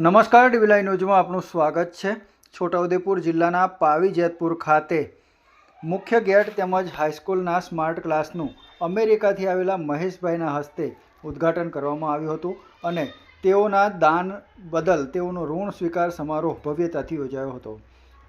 નમસ્કાર ડીવીલાઈ ન્યૂઝમાં આપનું સ્વાગત છે. છોટાઉદેપુર જિલ્લાના પાવી જેતપુર ખાતે મુખ્ય ગેટ તેમજ હાઈસ્કૂલના સ્માર્ટ ક્લાસનું અમેરિકાથી આવેલા મહેશભાઈના હસ્તે ઉદ્ઘાટન કરવામાં આવ્યું હતું અને તેઓના દાન બદલ તેઓનો ઋણ સ્વીકાર સમારોહ ભવ્યતાથી યોજાયો હતો.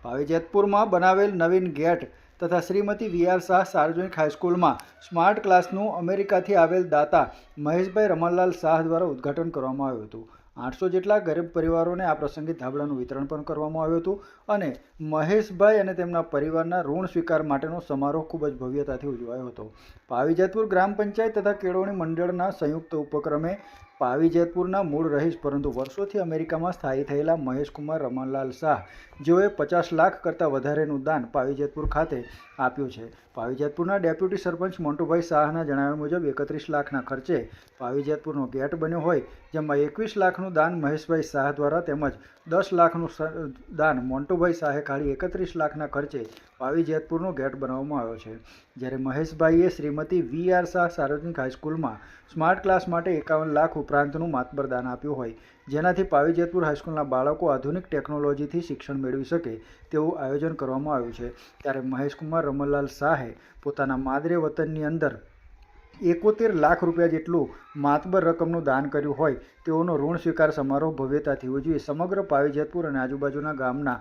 પાવી જેતપુરમાં બનાવેલ નવીન ગેટ તથા શ્રીમતી વી આર શાહ સાર્વજનિક હાઈસ્કૂલમાં સ્માર્ટ ક્લાસનું અમેરિકાથી આવેલ દાતા મહેશભાઈ રમણલાલ શાહ દ્વારા ઉદ્ઘાટન કરવામાં આવ્યું હતું. આઠસો જેટલા ગરીબ પરિવારોને આ પ્રસંગે ધાબળાનું વિતરણ પણ કરવામાં આવ્યું હતું અને મહેશભાઈ અને તેમના પરિવારના ઋણ સ્વીકાર માટેનો સમારોહ ખૂબ જ ભવ્યતાથી ઉજવાયો હતો. પાવીજતપુર ગ્રામ પંચાયત તથા કેળવણી મંડળના સંયુક્ત ઉપક્રમે પાવી જેતપુરના મૂળ રહીશ, પરંતુ વર્ષોથી અમેરિકામાં સ્થાયી થયેલા મહેશકુમાર રમણલાલ શાહ જેઓએ પચાસ લાખ કરતાં વધારેનું દાન પાવી જેતપુર ખાતે આપ્યું છે. પાવી જેતપુરના ડેપ્યુટી સરપંચ મોન્ટુભાઈ શાહના જણાવ્યા મુજબ, એકત્રીસ લાખના ખર્ચે પાવી જેતપુરનો ગેટ બન્યો હોય, જેમાં એકવીસ લાખનું દાન મહેશભાઈ શાહ દ્વારા તેમજ દસ લાખનું દાન મોન્ટુભાઈ શાહે કાઢી એકત્રીસ લાખના ખર્ચે પાવી જેતપુરનો ગેટ બનાવવામાં આવ્યો છે. જ્યારે મહેશભાઈએ શ્રીમતી વી આર શાહ સાર્વજનિક હાઈસ્કૂલમાં સ્માર્ટ ક્લાસ માટે એકાવન લાખ ઉપરાંતનું માતબર દાન આપ્યું હોય. જેનાથી પાવીજેતપુર હાઈસ્કૂલના બાળકો આધુનિક ટેકનોલોજીથી શિક્ષણ મેળવી શકે તેવું આયોજન કરવામાં આવ્યું છે. ત્યારે મહેશકુમાર રમણલાલ શાહે પોતાના માદરે વતનની અંદર એકોતેર લાખ રૂપિયા જેટલું માતબર રકમનું દાન કર્યું હોય તેઓનો ઋણ સ્વીકાર સમારોહ ભવ્યતાથી ઉજવી સમગ્ર પાવીજેતપુર અને આજુબાજુના ગામના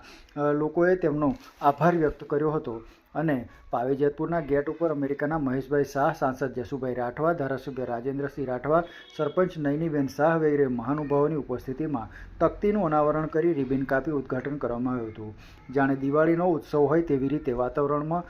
લોકોએ તેમનો આભાર વ્યક્ત કર્યો હતો. અને પાવી જેતપુરના ગેટ ઉપર અમેરિકાના મહેશભાઈ શાહ, સાંસદ જસુભાઈ રાઠવા, ધારાસભ્ય રાજેન્દ્રસિંહ રાઠવા, સરપંચ નૈનીબેન શાહ વગેરે મહાનુભાવોની ઉપસ્થિતિમાં તકતીનું અનાવરણ કરી રિબિન કાપી ઉદ્ઘાટન કરવામાં આવ્યું હતું. જાણે દિવાળીનો ઉત્સવ હોય તેવી રીતે વાતાવરણમાં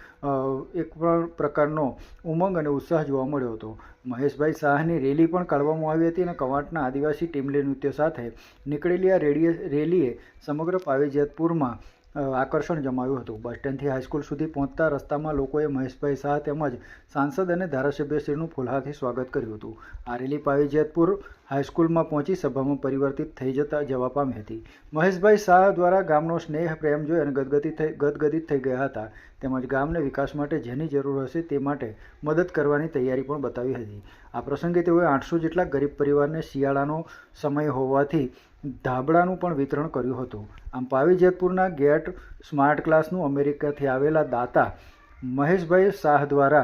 એક પણ પ્રકારનો ઉમંગ અને ઉત્સાહ જોવા મળ્યો હતો. મહેશભાઈ શાહની રેલી પણ કાઢવામાં આવી હતી અને કવાંટના આદિવાસી ટીમલી નૃત્ય સાથે નીકળેલી આ રેલીએ સમગ્ર પાવી જેતપુરમાં આકર્ષણ જમાવ્યું હતું. બસ સ્ટેન્ડથી હાઈસ્કૂલ સુધી પહોંચતા રસ્તામાં લોકોએ મહેશભાઈ શાહ તેમજ સાંસદ અને ધારાસભ્યશ્રીનું ફુલહાથી સ્વાગત કર્યું હતું. આરેલી રેલી પાવી જેતપુર હાઈસ્કૂલમાં પહોંચી સભામાં પરિવર્તિત થઈ જતા જવા પામી હતી. મહેશભાઈ શાહ દ્વારા ગામનો સ્નેહ, પ્રેમ જોઈ અને ગદગદિત થઈ ગદગદિત થઈ ગયા હતા. તેમજ ગામને વિકાસ માટે જેની જરૂર હશે તે માટે મદદ કરવાની તૈયારી પણ બતાવી હતી. આ પ્રસંગે તેઓએ આઠસો જેટલા ગરીબ પરિવારને શિયાળાનો સમય હોવાથી ધાબળાનું પણ વિતરણ કર્યું હતું. આમ પાવી જેતપુરના ગેટ સ્માર્ટ ક્લાસનું અમેરિકાથી આવેલા દાતા મહેશભાઈ શાહ દ્વારા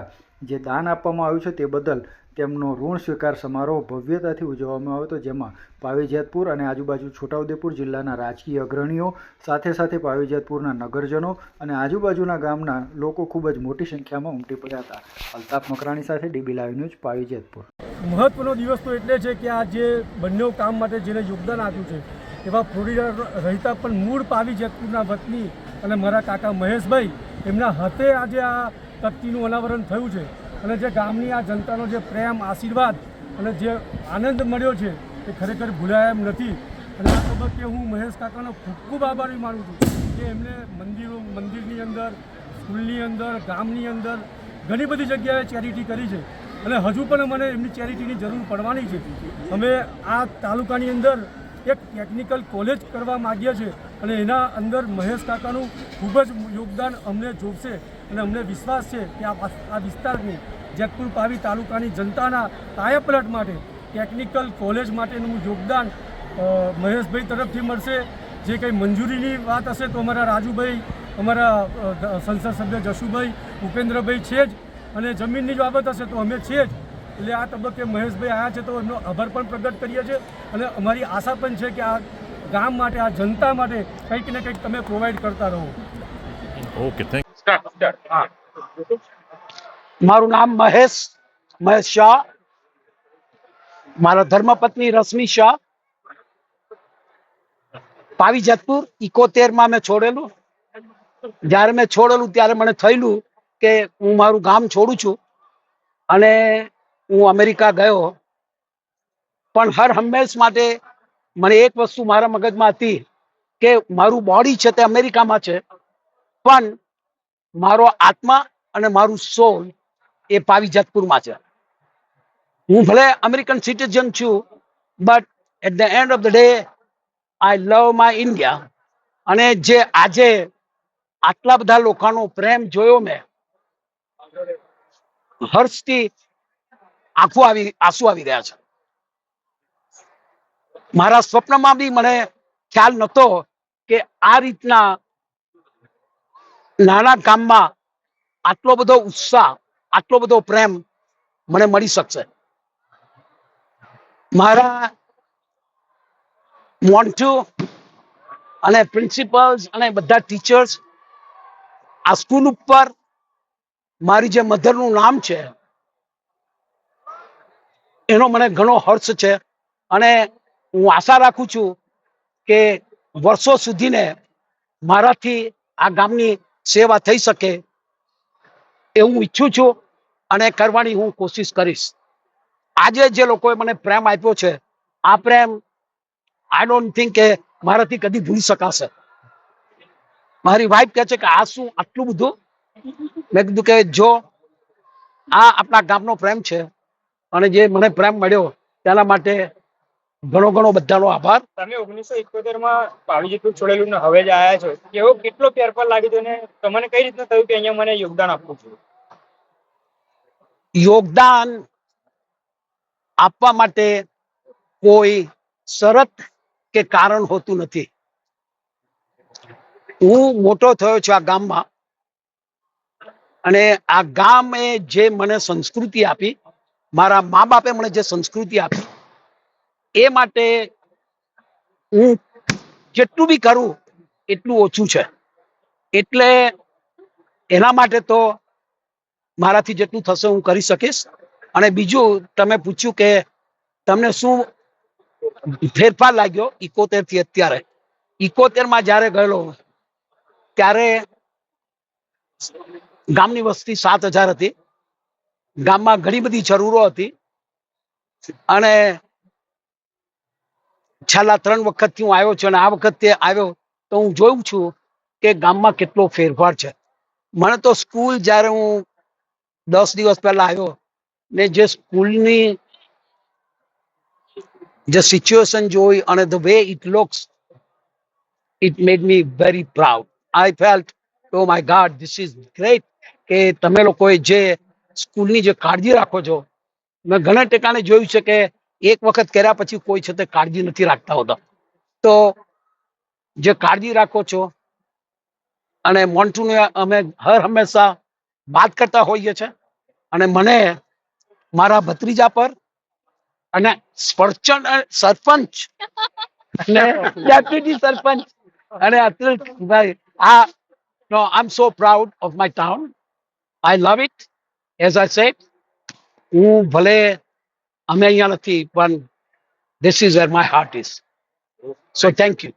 જે દાન આપવામાં આવ્યું છે તે બદલ તેમનો ઋણ સ્વીકાર સમારોહ ભવ્યતાથી ઉજવવામાં આવ્યો હતો, જેમાં પાવીજેતપુર અને આજુબાજુ છોટાઉદેપુર જિલ્લાના રાજકીય અગ્રણીઓ, સાથે સાથે પાવીજેતપુરના નગરજનો અને આજુબાજુના ગામના લોકો ખૂબ જ મોટી સંખ્યામાં ઉમટી પડ્યા હતા. અલ્તાફ મકરાણી સાથે ડીબી લાઈવ ન્યૂઝ, પાવીજેતપુર. મહત્વનો દિવસ તો એટલે છે કે આ જે બંને કામ માટે જેને યોગદાન આપ્યું છે, એવા ફ્લોરિડા રહેતા પણ મૂળ પાવી જેતપુરના વતની અને મારા કાકા મહેશભાઈ, એમના હાથે આજે આ તકતીનું અનાવરણ થયું છે. અને જે ગામની આ જનતાનો જે પ્રેમ, આશીર્વાદ અને જે આનંદ મળ્યો છે, એ ખરેખર ભૂલાય એમ નથી. અને આ તબક્કે હું મહેશ કાકાનો ખૂબ ખૂબ આભારી માનું છું કે એમને મંદિરો, મંદિરની અંદર, સ્કૂલની અંદર, ગામની અંદર ઘણી બધી જગ્યાએ ચેરિટી કરી છે. અને હજુ પણ મને એમની ચેરિટીની જરૂર પડવાની છે. અમે આ તાલુકાની અંદર એક ટેકનિકલ કોલેજ કરવા માગીએ છીએ અને એના અંદર મહેશ કાકાનું ખૂબ જ યોગદાન અમને જોશે અને અમને વિશ્વાસ છે કે આ વિસ્તારની જેતપુર પાવી તાલુકાની જનતાના કાયાપલટ માટે ટેકનિકલ કોલેજ માટેનું યોગદાન મહેશભાઈ તરફથી મળશે. જે કંઈ મંજૂરીની વાત હશે તો અમારા રાજુભાઈ, અમારા સંસદ સભ્ય જશુભાઈ, ઉપેન્દ્રભાઈ છે જ અને જમીનની જ બાબત હશે તો અમે છીએ જ. એટલે આ તબક્કે મહેશભાઈ આવ્યા છે તો એમનો આભાર પણ પ્રગટ કરીએ છીએ. અને અમારી આશા પણ છે કે આ ગામ માટે આ જનતા માટે કંઈક ને કંઈક તમે પ્રોવાઈડ કરતા રહો. ઓકે થેન્ક મારું નામ મહેશ મહેશ શાહ. મારા ધર્મપત્ની રશ્મિ શાહ. પાવી જેતપુર ઇકોતેરમાં મેં છોડેલું. જ્યારે મેં છોડેલું ત્યારે મને થયેલું કે હું મારું ગામ છોડું છું. અને હું અમેરિકા ગયો, પણ હર હંમેશ માટે મને એક વસ્તુ મારા મગજમાં હતી કે મારું બોડી છે તે અમેરિકામાં છે, પણ મારો આત્મા અને મારું સોલ એ પાવી જેતપુરમાં છે. હું ભલે અમેરિકન સિટીઝન છું but at the end of the day I love my India અને જે આજે આટલા બધા લોકોનો પ્રેમ જોયો મેં, હર્ષથી આંખો આવી, આંસુ આવી રહ્યા છે. મારા સ્વપ્નમાં બી મને ખ્યાલ નતો કે આ રીતના નાના ગામમાં આટલો બધો ઉત્સાહ, આટલો બધો પ્રેમ મને મળી શકશે. મારા મોન્ટુ અને પ્રિન્સિપલ્સ અને બધા ટીચર્સ આ સ્કૂલ ઉપર મારી જે મધરનું નામ છે એનો મને ઘણો હર્ષ છે. અને હું આશા રાખું છું કે વર્ષો સુધીને મારાથી આ ગામની સેવા થઈ શકે એ હું ઈચ્છું છું અને કરવાની હું કોશિશ કરીશ. આજે જે લોકોએ મને પ્રેમ આપ્યો છે, આ પ્રેમ આઈ ડોન્ટ થિંક કે મારાથી કદી ભૂલી શકાશે. મારી વાઈફ કહે છે કે આ શું આટલું બધું? મેં કીધું કે જો આ આપણા ગામનો પ્રેમ છે અને જે મને પ્રેમ મળ્યો તેના માટે ઘણો ઘણો બધાનો આભાર. તમે ઓગણીસો ઇકોતેરમાં પાણી જેટલું છોડેલું ને હવે જ આવ્યા છો એવો કેટલો ફેરફાર લાગી હતો ને તમને કઈ રીતનું થયું કે અહીંયા મને યોગદાન આપવું છે? યોગદાન આપવા માટે કોઈ શરત કે કારણ હોતું નથી. હું મોટો થયો છું આ ગામમાં અને આ ગામે જે મને સંસ્કૃતિ આપી મારા મા બાપે મને જે સંસ્કૃતિ આપી, એ માટે હું જેટલું બી કરું, એટલું ઓછું છે. એટલે એના માટે તો મારાથી જેટલું થશે હું કરી શકીશ. અને બીજું, તમે પૂછ્યું કે તમને શું ફેરફાર લાગ્યો ઇકોતેરથી અત્યારે? ઇકોતેરમાં જ્યારે ગયેલો ત્યારે ગામની વસ્તી સાત હજાર હતી. ગામમાં ઘણી બધી જરૂરો હતી. અને છેલ્લા ત્રણ વખતથી હું આવ્યો છું અને આ વખતે આવ્યો તો હું જોઉં છું કે ગામમાં કેટલો ફેરફાર છે. મને તો સ્કૂલ જ્યારે હું દસ દિવસ પહેલા આવ્યો ને જે સ્કૂલની જે સિચ્યુએશન જોઈ અને the way it looks it made me very proud I felt oh my god this is great કે તમે લોકોએ જે સ્કૂલની જે કાળજી રાખો છો, મેં ઘણા ટેકાને જોયું છે કે એક વખત કર્યા પછી કોઈ છે તે કાળજી નથી રાખતા હોતા. તો જે કાળજી રાખો છો અને મોન્ટુને અમે હર હંમેશા વાત કરતા હોઈએ છે અને મને મારા ભત્રીજા પર અને સ્પર્ચન સરપંચ અને ડેપ્યુટી સરપંચ અને અતુલભાઈ આ, no I am so proud of my town I love it as I said હું ભલે અમે અહીંયા નથી પણ this is where my heart is so thank you